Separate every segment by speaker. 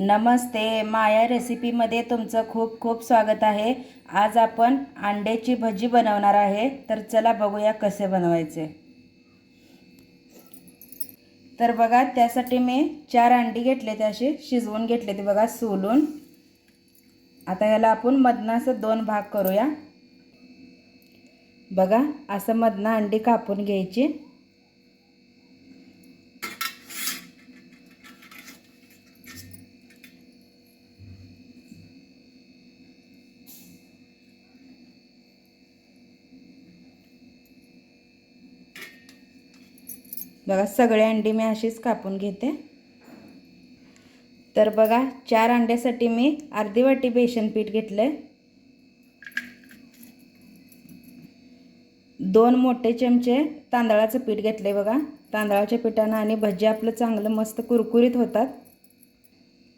Speaker 1: नमस्ते. माया रेसिपीमध्ये तुमचं खूप खूप स्वागत आहे. आज आपण अंड्याची भजी बनवणार आहे. तर चला बघूया कसे बनवायचे. तर बघा त्यासाठी मी चार अंडी घेतले ते असे शिजवून घेतले ते बघा सोलून. आता याला आपण मधनं असं दोन भाग करूया. बघा असं मधनं अंडी कापून घ्यायची. बघा सगळे अंडी मी अशीच कापून घेते. तर बघा चार अंड्यासाठी मी अर्धी वाटी बेसन पीठ घेतलं आहे दोन मोठे चमचे तांदळाचं पीठ घेतलं आहे बघा. तांदळाच्या पिठानं आणि भजी आपलं चांगलं मस्त कुरकुरीत होतात.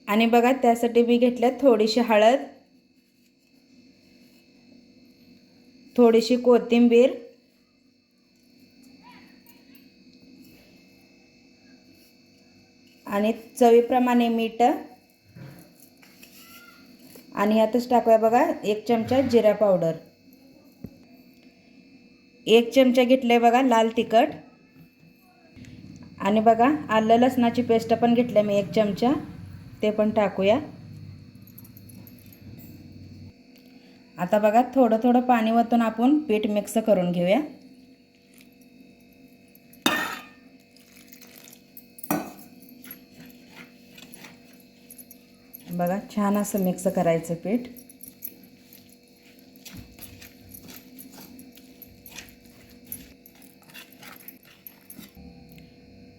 Speaker 1: आणि बघा त्यासाठी मी घेतल्या थोडीशी हळद थोडीशी कोथिंबीर आणि चवीप्रमाणे मीठ. आणि यातच टाकूया बघा एक चमचा जिरा पावडर. एक चमचा घेतलं आहे बघा लाल तिखट. आणि बघा आलं लसणाची पेस्ट पण घेतलं मी एक चमचा. ते पण टाकूया. आता बघा थोडं थोडं पाणी वतून आपण पीठ मिक्स करून घेऊया. बघा छान असं मिक्स करायचं पीठ.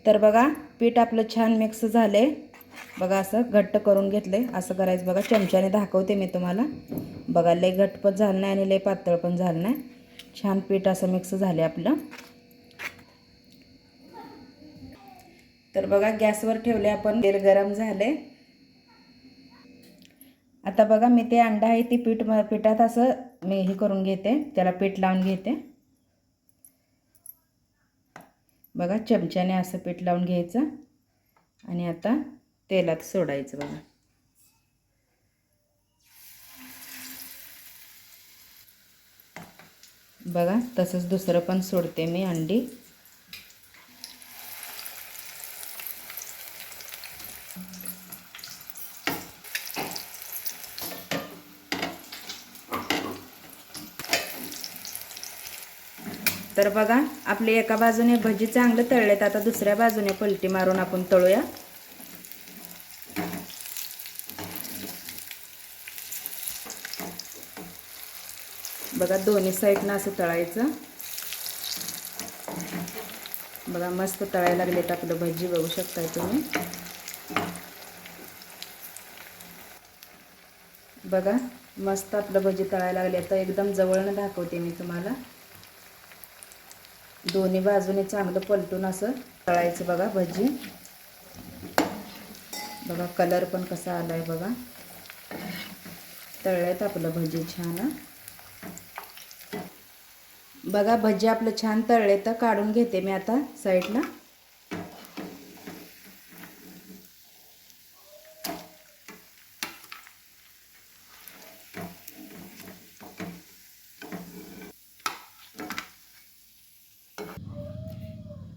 Speaker 1: तर बघा पीठ आपलं छान मिक्स झाले बघा असं घट्ट करून घेतले असं करायचं बघा चमच्याने दाखवते मी तुम्हाला. बघा लय घट्ट पण झालं नाही आणि लय पातळ पण झालं नाही. छान पीठ असं मिक्स झाले आपलं. तर बघा गॅसवर ठेवले आपण. तेल गरम झाले आता बघा मी ते अंडा आहे ती पीठ पिठात असं मी हे करून घेते. त्याला पीठ लावून घेते. बघा चमच्याने असं पीठ लावून घ्यायचं. आणि आता तेलात सोडायचं बघा. बघा तसंच दुसरं पण सोडते मी अंडी. तर बघा आपले एका बाजूने भजी चांगलं तळलेत आता दुसऱ्या बाजूने पलटी मारून आपण तळूया. बघा दोन्ही साईडनं असं तळायचं. बघा मस्त तळायला लागलेत आपलं भजी बघू शकताय तुम्ही. बघा मस्त आपलं भजी तळायला लागले तर एकदम जवळनं दाखवते मी तुम्हाला. दोन्ही बाजूने चांगलं पलटून असं तळायचं बघा भजी. बघा कलर पण कसा आला आहे बघा तळल्यात आपलं भजी छान. बघा भजी आपलं छान तळले तर काढून घेते मी आता साईडला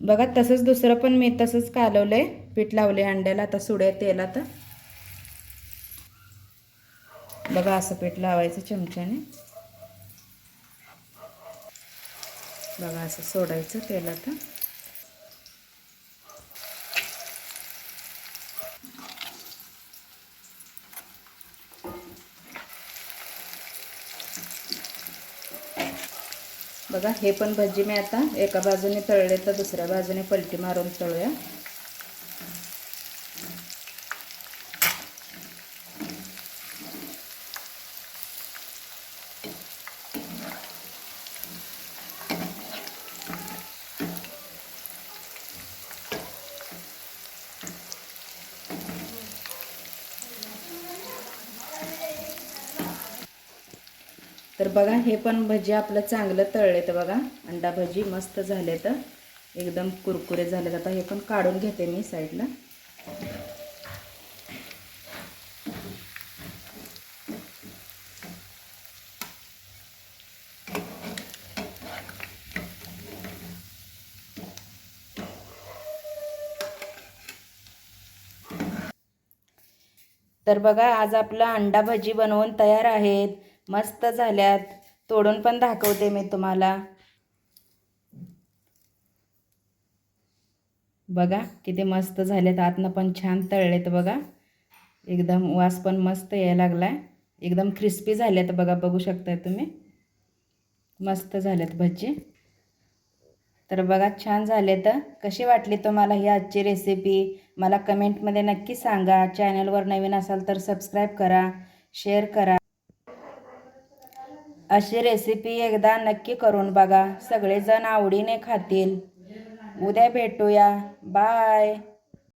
Speaker 1: बघा तसंच दुसरं पण मी तसंच कालवलं आहे पीठ लावले अंड्याला. आता सुड्या तेलात. बघा असं पीठ लावायचं चमच्याने. बघा असं सोडायचं तेलात. बघा हे पण भजी मी आता एका बाजूने तळले तर दुसऱ्या बाजूने पलटी मारून तळूया. तर बघा हे पण भजी आपलं चांगलं तळले तर बघा. अंडा भजी मस्त झाले तर एकदम कुरकुरे झाले तर आता हे पण काढून घेते मी साईडला. तर बघा आज आपला अंडा भजी बनवून तयार आहेत. मस्त झाल्यात. तोडून पण दाखवते मी तुम्हाला. बघा किती मस्त झालेत. आतनं पण छान तळलेत बघा. एकदम वास पण मस्त यायला लागलाय. एकदम क्रिस्पी झालेत बघा बघू शकताय तुम्ही. मस्त झालेत भजी. तर बघा छान झाले तर कशी वाटली तुम्हाला ही आजची रेसिपी मला कमेंटमध्ये नक्की सांगा. चॅनलवर नवीन असाल तर सबस्क्राईब करा शेअर करा. अशी रेसिपी एकदा नक्की करून बघा. सगळेजण आवडीने खातील. उद्या भेटूया. बाय